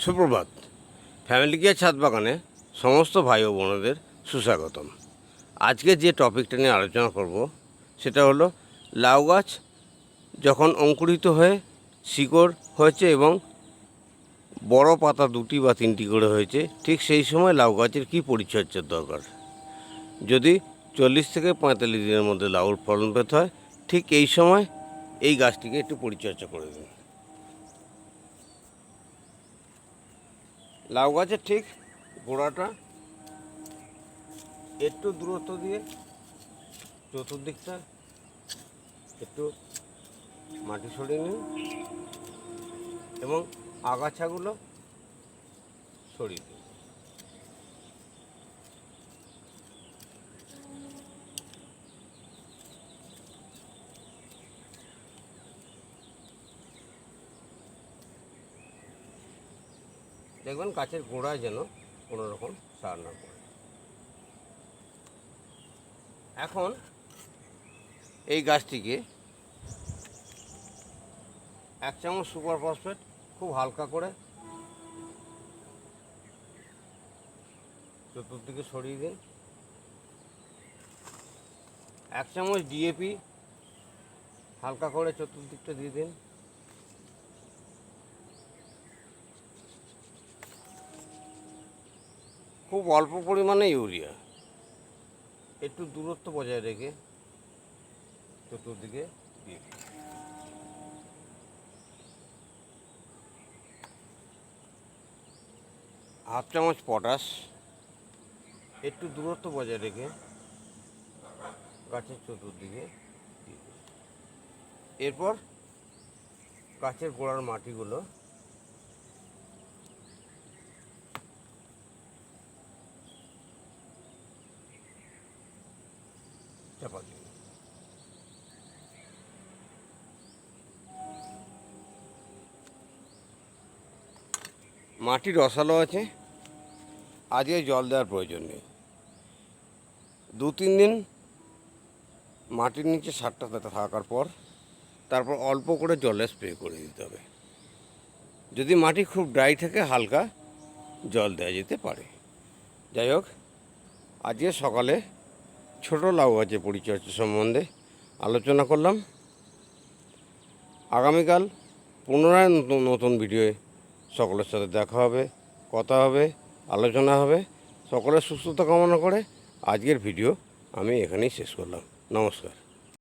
সুপ্রভাত। Family care ছাদ বাগানে সমস্ত ভাই ও বোনদের সুস্বাগতম। আজকে যে টপিকটা নিয়ে আলোচনা করব, সেটা হলো লাউ গাছ যখন অঙ্কুরিত হয়ে শিকড় হয়েছে এবং বড় পাতা দুটি বা তিনটি করে হয়েছে, ঠিক সেই সময় লাউ গাছের কী পরিচর্যার দরকার? যদি চল্লিশ থেকে পঁয়তাল্লিশ দিনের মধ্যে লাউর ফলন পেতে হয়, ঠিক এই সময় এই গাছটিকে একটু পরিচর্যা করে দিন। লাউ গাছের ঠিক গোড়াটা একটু দূরত্ব দিয়ে চতুর্দিকটা একটু মাটি সরিয়ে নিন এবং আগাছাগুলো সরিয়ে দেখবেন গাছের গোড়ায় যেন কোনো রকম সার না পড়ে। এখন এই গাছটিকে এক চামচ সুপার ফসফেট, খুব হালকা করে চতুর্দিকে সরিয়ে দিন। এক চামচ ডিএপি হালকা করে চতুর্দিকটা দিয়ে দিন। খুব অল্প পরিমাণে ইউরিয়া একটু দূরত্ব বজায় রেখে চতুর্দিকে দিয়ে। হাফ চামচ পটাশ একটু দূরত্ব বজায় রেখে গাছের চতুর্দিকে। এরপর গাছের গোড়ার মাটিগুলো চাপা মাটি রসালো আছে। আজকে জল দেওয়ার প্রয়োজন নেই। দু তিন দিন মাটির নিচে সারটা থাকার পর তারপর অল্প করে জলে স্প্রে করে দিতে হবে। যদি মাটি খুব ড্রাই থাকে, হালকা, জল দেওয়া যেতে পারে। যাই হোক, আজকে সকালে ছোট লাউ গাছের পরিচর্যা সম্বন্ধে আলোচনা করলাম। আগামীকাল পুনরায় নতুন নতুন ভিডিওয়ে সকলের সাথে দেখা হবে, কথা হবে, আলোচনা হবে। সকলের সুস্থতা কামনা করে আজকের ভিডিও আমি এখানেই শেষ করলাম। নমস্কার।